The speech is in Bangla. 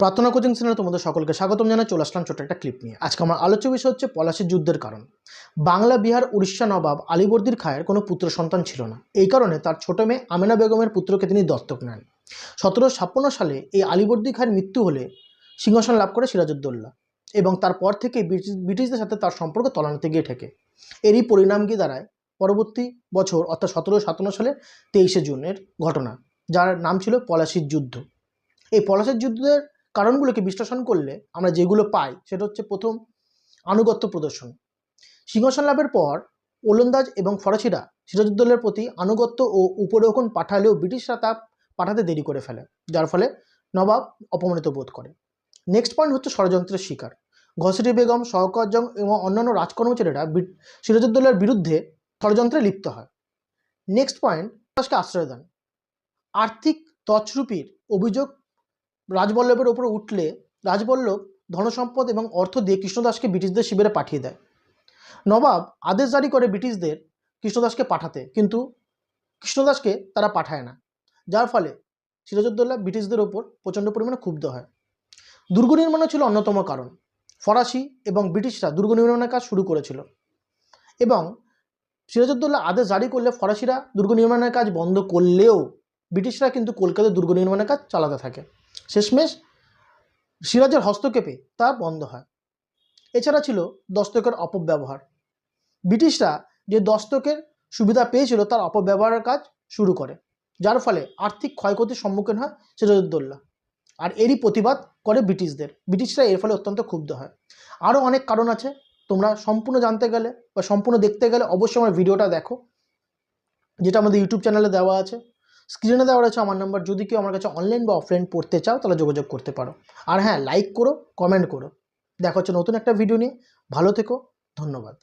প্রার্থনা কোচিং সেন্টারে তোমাদের সকলকে স্বাগতম জানাই, চলে আসলাম ছোট একটা ক্লিপ নিয়ে। আজকে আমার আলোচ্য বিষয় হচ্ছে পলাশির যুদ্ধের কারণ। বাংলা, বিহার, উড়িষ্যা, নবাব আলীবর্দীর খায়ের কোনো পুত্র সন্তান ছিল না। এই কারণে তার ছোট মেয়ে আমেনা বেগমের পুত্রকে তিনি দত্তক নেন। সতেরো ছাপ্পান্ন সালে এই আলীবর্দী খায়ের মৃত্যু হলে সিংহাসন লাভ করে সিরাজউদ্দৌল্লা এবং তারপর থেকে ব্রিটিশদের সাথে তার সম্পর্ক তলানিতে গিয়ে ঠেকে। এরই পরিণাম গিয়ে দাঁড়ায় পরবর্তী বছর, অর্থাৎ সতেরো সাতান্ন সালে তেইশে জুনের ঘটনা, যার নাম ছিল পলাশির যুদ্ধ। এই পলাশির যুদ্ধের কারণগুলোকে বিশ্লেষণ করলে আমরা যেগুলো পাই সেটা হচ্ছে প্রথম আনুগত্য প্রদর্শন। সিংহাসন লাভের পর ওলন্দাজ এবং ফরাসিরা সিরাজউদ্দৌলার প্রতি আনুগত্য ও উপরোহণ পাঠালেও ব্রিটিশরা তা পাঠাতে দেরি করে ফেলে, যার ফলে নবাব অপমানিত বোধ করে। নেক্সট পয়েন্ট হচ্ছে ষড়যন্ত্রের শিকার। ঘসিরি বেগম, শওকত জং এবং অন্যান্য রাজকর্মচারীরা সিরাজউদ্দৌলার বিরুদ্ধে ষড়যন্ত্রে লিপ্ত হয়। নেক্সট পয়েন্ট আশ্রয় দেন। আর্থিক তছরূপির অভিযোগ রাজবল্লভের ওপর উঠলে রাজবল্লভ ধনসম্পদ এবং অর্থ দিয়ে কৃষ্ণদাসকে ব্রিটিশদের শিবিরে পাঠিয়ে দেয়। নবাব আদেশ জারি করে ব্রিটিশদের কৃষ্ণদাসকে পাঠাতে, কিন্তু কৃষ্ণদাসকে তারা পাঠায় না। যার ফলে সিরাজউদ্দৌলা ব্রিটিশদের ওপর প্রচণ্ড পরিমাণে ক্ষুব্ধ হয়। দুর্গ নির্মাণও ছিল অন্যতম কারণ। ফরাসি এবং ব্রিটিশরা দুর্গ নির্মাণের কাজ শুরু করেছিল। এবং সিরাজউদ্দৌলা আদেশ জারি করলে ফরাসিরা দুর্গ নির্মাণের কাজ বন্ধ করলেও ব্রিটিশরা কিন্তু কলকাতায় দুর্গ নির্মাণের কাজ চালাতে থাকে। শেষমেশ সিরাজের হস্তক্ষেপে তা বন্ধ হয়। এছাড়া ছিল দস্তকের অপব্যবহার। ব্রিটিশরা যে দস্তকের সুবিধা পেয়েছিল তার অপব্যবহারের কাজ শুরু করে, যার ফলে আর্থিক ক্ষয়ক্ষতির সম্মুখীন হয় সিরাজউদ্দৌলা। আর এরই প্রতিবাদ করে ব্রিটিশদের। ব্রিটিশরা এর ফলে অত্যন্ত ক্ষুব্ধ হয়। আরও অনেক কারণ আছে। তোমরা সম্পূর্ণ জানতে গেলে বা সম্পূর্ণ দেখতে গেলে অবশ্যই আমার ভিডিওটা দেখো, যেটা আমাদের ইউটিউব চ্যানেলে দেওয়া আছে। স্ক্রিনে দেওয়া রয়েছে আমার নাম্বার যদি কেউ আমার কাছে অনলাইন বা অফলাইন পড়তে চাও, তাহলে যোগাযোগ করতে পারো। আর হ্যাঁ লাইক করো কমেন্ট করো। দেখা হচ্ছে নতুন একটা ভিডিও নিয়ে। ভালো থেকো, ধন্যবাদ।